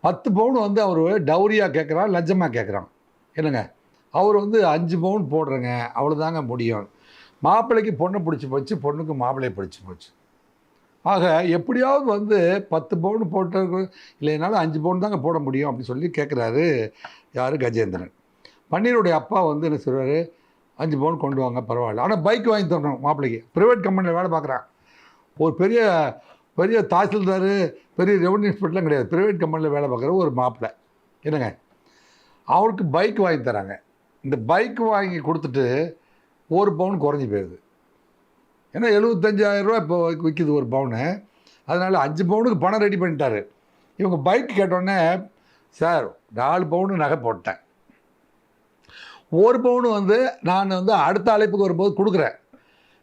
பத்து பவுன் வந்து அவர் டவுரியாக கேட்குறான் லஞ்சமாக கேட்குறான் என்னங்க? அவர் வந்து அஞ்சு பவுன் போடுறேங்க அவ்வளோதாங்க முடியும். மாப்பிள்ளைக்கு பொண்ணை பிடிச்சி போச்சு பொண்ணுக்கு மாப்பிள்ளையை பிடிச்சி போச்சு. ஆக எப்படியாவது வந்து பத்து பவுன் போட்டு இல்லைனாலும் அஞ்சு பவுன் தாங்க போட முடியும் அப்படின்னு சொல்லி கேட்குறாரு யார்? கஜேந்திரன். பன்னீருடைய அப்பா வந்து என்ன சொல்கிறாரு அஞ்சு பவுன் கொண்டு வாங்க பரவாயில்ல. ஆனால் பைக் வாங்கி தரணும் மாப்பிள்ளைக்கு. ப்ரைவேட் கம்பெனியில் வேலை பார்க்குறான். ஒரு பெரிய பெரிய தாசில்தார் பெரிய ரெவன்யூ இன்ஸ்பெக்டர்லாம் கிடையாது. ப்ரைவேட் கம்பெனியில் வேலை பார்க்குற ஒரு மாப்பிள்ளை என்னங்க? அவருக்கு பைக் வாங்கி தராங்க. இந்த பைக் வாங்கி கொடுத்துட்டு ஒரு பவுன் குறைஞ்சி போயிடுது ஏன்னா எழுபத்தஞ்சாயிரம் ரூபா இப்போ விற்கிது ஒரு பவுனு அதனால் அஞ்சு பவுனுக்கு பணம் ரெடி பண்ணிட்டாரு. இவங்க பைக் கேட்டோடனே சார் நாலு பவுனு நகை போட்டேன். ஒரு பவுனு வந்து நான் வந்து அடுத்த அழைப்புக்கு வரும்போது கொடுக்குறேன்.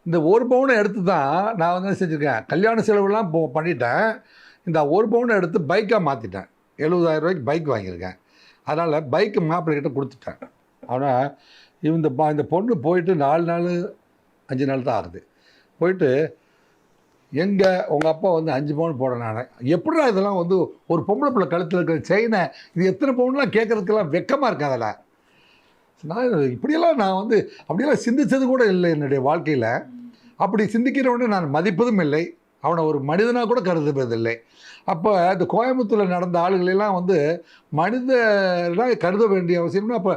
இந்த ஒரு பவுனை எடுத்து தான் நான் வந்து செஞ்சுருக்கேன் கல்யாண செலவுலாம் போ பண்ணிட்டேன். இந்த ஒரு பவுனை எடுத்து பைக்காக மாற்றிட்டேன் எழுபதாயிரம் ரூபாய்க்கு பைக் வாங்கியிருக்கேன். அதனால் பைக்கு மாப்பிள்ளைகிட்ட கொடுத்துட்டேன். ஆனால் இந்த இந்த பொண்ணு போயிட்டு நாலு நாள் அஞ்சு நாள் தான் ஆகுது. போயிட்டு எங்கே உங்கள் அப்பா வந்து அஞ்சு பவுன் போட நான். எப்படிடா இதெல்லாம் வந்து ஒரு பொம்பளை பிள்ளை கழுத்தில் இருக்கிற செயினை இது எத்தனை பவுன்லாம் கேட்குறதுக்கெல்லாம் வெக்கமாக இருக்கு அதில் நான் இப்படியெல்லாம் நான் வந்து அப்படியெல்லாம் சிந்திச்சது கூட இல்லை என்னுடைய வாழ்க்கையில். அப்படி சிந்திக்கிறவனை நான் மதிப்பதும் இல்லை. அவனை ஒரு மனிதனாக கூட கருதுவதில்லை. அப்போ இந்த கோயம்புத்தூரில் நடந்த ஆளுகளெல்லாம் வந்து மனிதனாக கருத வேண்டிய அவசியம்னா அப்போ